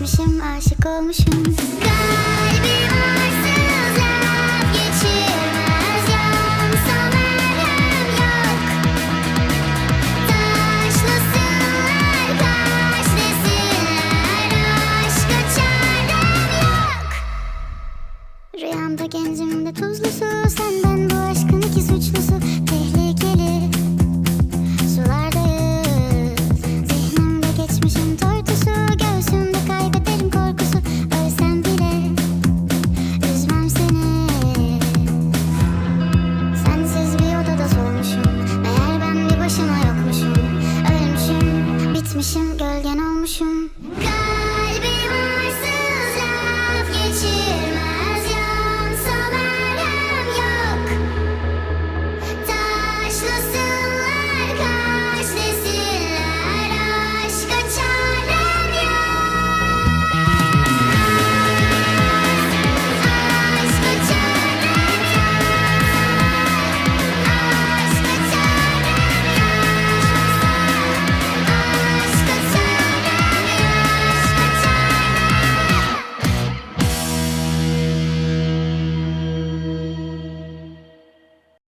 Şaşmışım aşık olmuşum. Kalbim arsız laf geçirmez Yansam elem yok Taşlasınlar taş desinler Aşka çarem yok Rüyamda gencimde tuzlu su senden Geçmişim gölgen olmuşum.